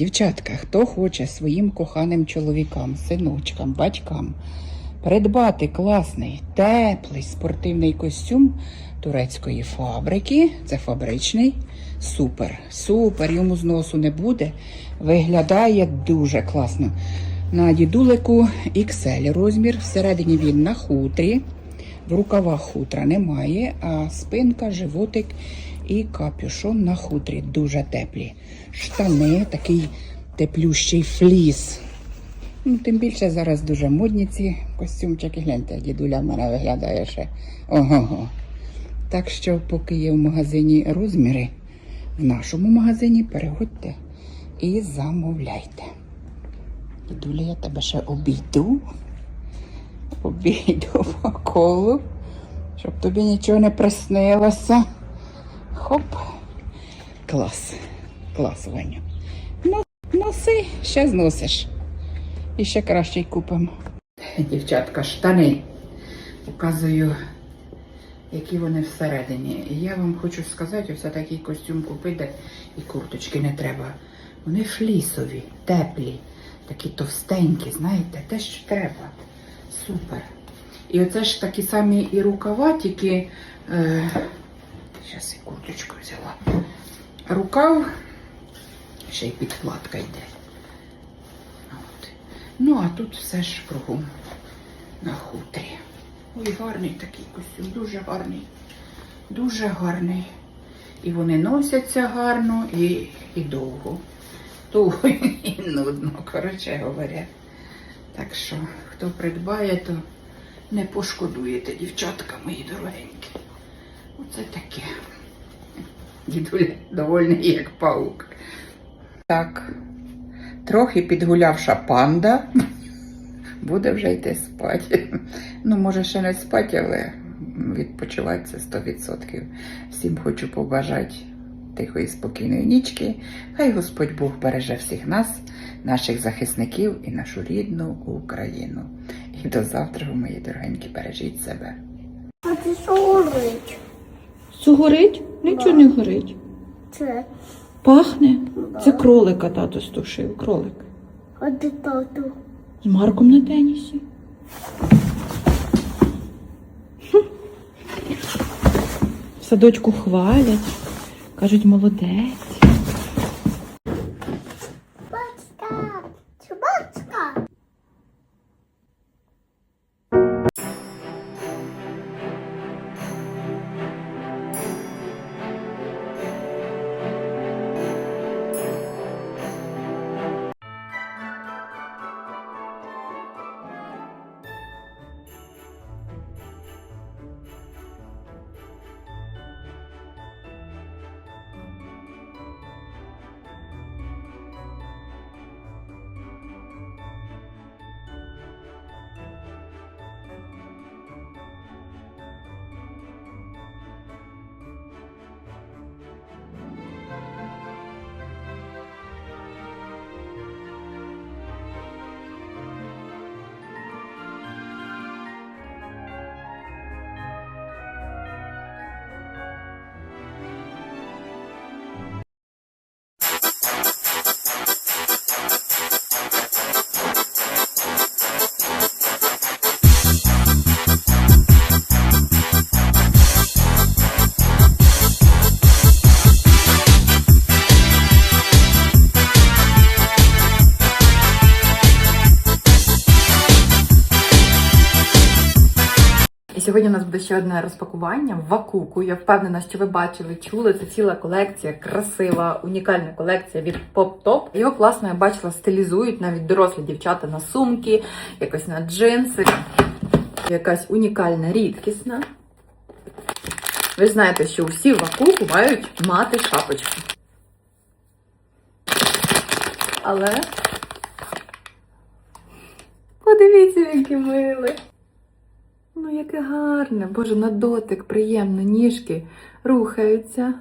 дівчатка, хто хоче своїм коханим чоловікам, синочкам, батькам придбати класний, теплий спортивний костюм турецької фабрики, це фабричний, супер, супер, йому зносу не буде. Виглядає дуже класно. На дідулику XL розмір, всередині він на хутрі. В рукавах хутра немає, а спинка, животик і капюшон на хутрі дуже теплі. Штани, такий теплющий фліс. Ну, тим більше зараз дуже модні ці костюмчики. Гляньте, дідуля в мене виглядає ще. Ого-го. Так що, поки є в магазині розміри, в нашому магазині переходьте і замовляйте. Дідуля, я тебе ще обійду. Обійду по колу, щоб тобі нічого не приснилося. Хоп. Клас. Клас, Ваню. Ну, носи, ще зносиш. І ще краще купимо. Дівчатка, штани. Показую, які вони всередині. І я вам хочу сказати, ось такий костюм купити і курточки не треба. Вони флісові, теплі, такі товстенькі, знаєте, те, що треба. Супер. І оце ж такі самі і рукава, тільки. Е, я курточку взяла. Рукав, ще й підкладка йде. От. Ну, а тут все ж кругом на хутрі. Ой, гарний такий костюм, дуже гарний. Дуже гарний. І вони носяться гарно і, і довго. Довго і нудно, коротше говоря. Так що, хто придбає, то не пошкодуєте, дівчатка мої дорогенькі. Оце таке. Дідуля довольний, як паук. Так, трохи підгулявша панда. Буде вже йти спати. Ну, може, ще не спати, але відпочивати це 100%. Всім хочу побажати тихої, спокійної нічки. Хай Господь Бог береже всіх нас, наших захисників і нашу рідну Україну. І до завтра, мої дорогенькі, бережіть себе. Це горить? Нічого не горить. Це. Пахне. Це кролика тато стушив. Кролик. А де тату? З Марком на тенісі. В садочку хвалять. Кажуть, молодець. Сьогодні у нас буде ще одне розпакування Вакуку. Я впевнена, що ви бачили, чули. Це ціла колекція, красива, унікальна колекція від Top. Його класно я бачила, стилізують навіть дорослі дівчата на сумки, якось на джинси. Якась унікальна, рідкісна. Ви знаєте, що усі Вакуку мають мати шапочку. Але подивіться, які милі. Ну, яке гарне, боже, на дотик, приємно, ніжки рухаються.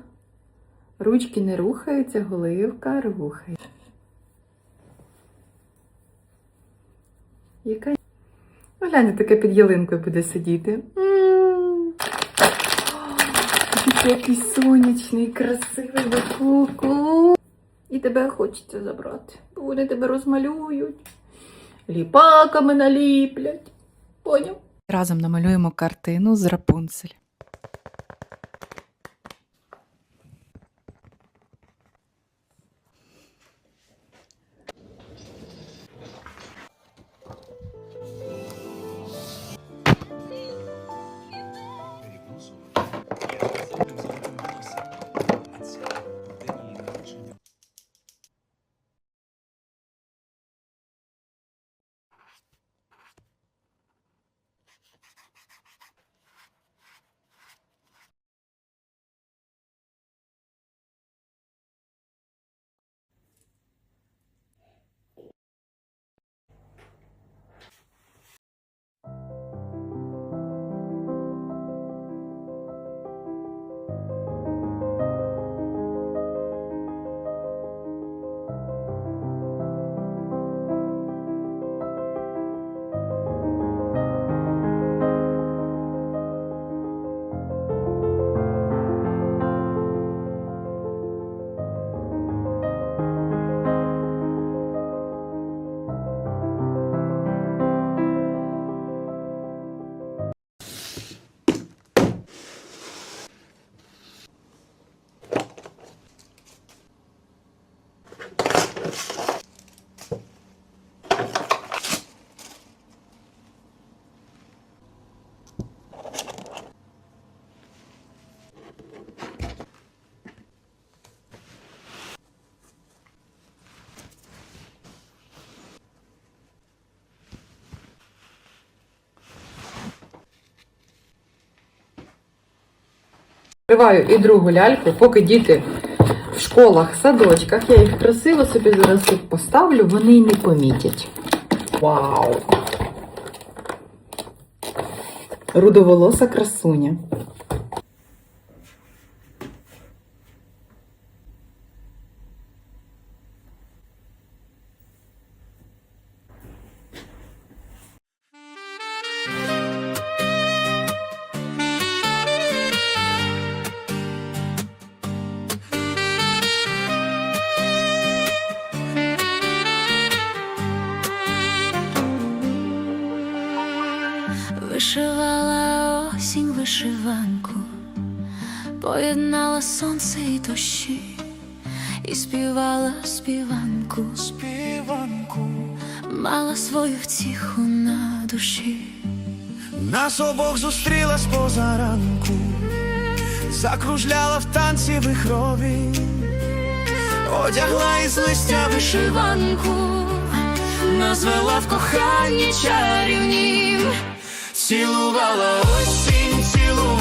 Ручки не рухаються, голивка рухається. Яка Ну, гляньте, таке під ялинкою буде сидіти. Який сонячний, красивий вакуку. І тебе хочеться забрати. Бо вони тебе розмалюють, ліпаками наліплять. Поняв? Разом намалюємо картину з Рапунцель. Відкриваю і другу ляльку, поки діти в школах, садочках. Я їх красиво собі зараз тут поставлю, вони й не помітять. Вау! Рудоволоса красуня. Вишивала осінь вишиванку, поєднала сонце і дощі, і співала співанку, співанку, мала свою втіху на душі. нас обох зустріла з позаранку, закружляла в танці вихрові, одягла із листя вишиванку, назвела в коханні чарівнім, цілувала осінь, цілувала,